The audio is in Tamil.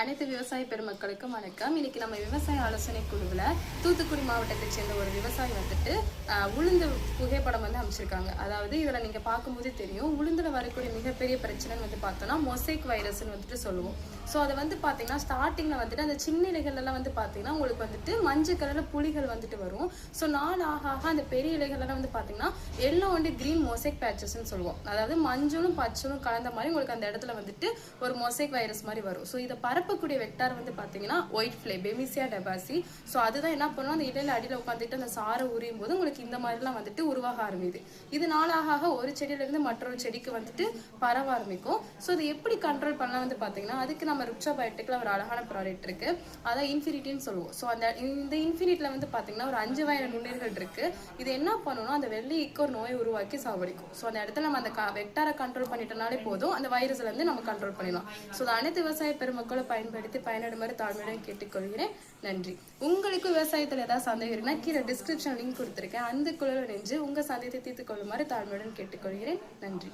அனைத்து விவசாய பெருமக்களுக்கும் வணக்கம். இன்னைக்கு நம்ம விவசாய ஆலோசனை குழுவில் தூத்துக்குடி மாவட்டத்தை சேர்ந்த ஒரு விவசாயி வந்துட்டு உளுந்து புகைப்படம் வந்து அமைச்சிருக்காங்க அதாவது இதில் நீங்கள் பார்க்கும்போதே தெரியும். உளுந்துல வரக்கூடிய மிகப்பெரிய பிரச்சனைன்னு வந்து பார்த்தோம்னா மொசைக் வைரஸ்னு வந்துட்டு சொல்லுவோம். ஸோ அதை வந்து பார்த்தீங்கன்னா ஸ்டார்டிங்கில் வந்துட்டு அந்த சின்ன இலைகள்லாம் வந்து பார்த்தீங்கன்னா உங்களுக்கு வந்துட்டு மஞ்சள் கலரில் புளிகள் வந்துட்டு வரும். ஸோ நாள் ஆக ஆக அந்த பெரிய இலைகள்லாம் வந்து பார்த்தீங்கன்னா எல்லாம் வந்து கிரீன் மொசைக் பேச்சஸ்ன்னு சொல்லுவோம். அதாவது மஞ்சளும் பச்சளும் கலந்த மாதிரி உங்களுக்கு அந்த இடத்துல வந்துட்டு ஒரு மொசைக் வைரஸ் மாதிரி வரும். ஸோ இதை பரப்பு இருக்கக்கூடிய வெக்டார் வந்து பார்த்தீங்கன்னா ஒயிட் ஃப்ளே பெமிசியா டெபாசி ஸோ அதுதான் என்ன பண்ணுவோம் அந்த இடையில அடியில் உட்காந்துட்டு அந்த சாரை உரியும் போது உங்களுக்கு இந்த மாதிரிலாம் வந்துட்டு உருவாக ஆரம்பிது இது நாளாக ஆக ஒரு செடியிலேருந்து மற்றொரு செடிக்கு வந்துட்டு பரவ ஆரம்பிக்கும். ஸோ இது எப்படி கண்ட்ரோல் பண்ணலாம் வந்து பார்த்தீங்கன்னா அதுக்கு நம்ம ருக்ஷா பயோட்டிக்கில் ஒரு அழகான ப்ராடக்ட் இருக்கு. அதான் இன்ஃபினிட்டின்னு சொல்லுவோம். ஸோ அந்த இந்த இன்ஃபினிட்டில் வந்து பார்த்தீங்கன்னா ஒரு அஞ்சு வயது நுண்ணீர்கள் இருக்கு. இது என்ன பண்ணணும்னா அந்த வெள்ளிக்கு ஒரு நோயை உருவாக்கி சாவடிக்கும். ஸோ அந்த இடத்துல நம்ம அந்த வெக்டாரை கண்ட்ரோல் பண்ணிட்டனாலே போதும். அந்த வைரஸ்ல இருந்து நம்ம கண்ட்ரோல் பண்ணிடலாம். ஸோ அது அனைத்து விவசாய பெருமக்களும் பயன்படுத்தி பயனடுமாறு தாழ்மையுடன் கேட்டுக்கொள்கிறேன். நன்றி. உங்களுக்கு விவசாயத்தில் ஏதாவது சந்தேகம் இருக்குன்னா கீழே டிஸ்கிரிப்ஷன் லிங்க் கொடுத்துருக்கேன். அந்த குழுவில் நின்று உங்க சந்தேகத்தை தீர்த்து கொள்ளுமாறு தாழ்மையுடன் கேட்டுக்கொள்கிறேன். நன்றி.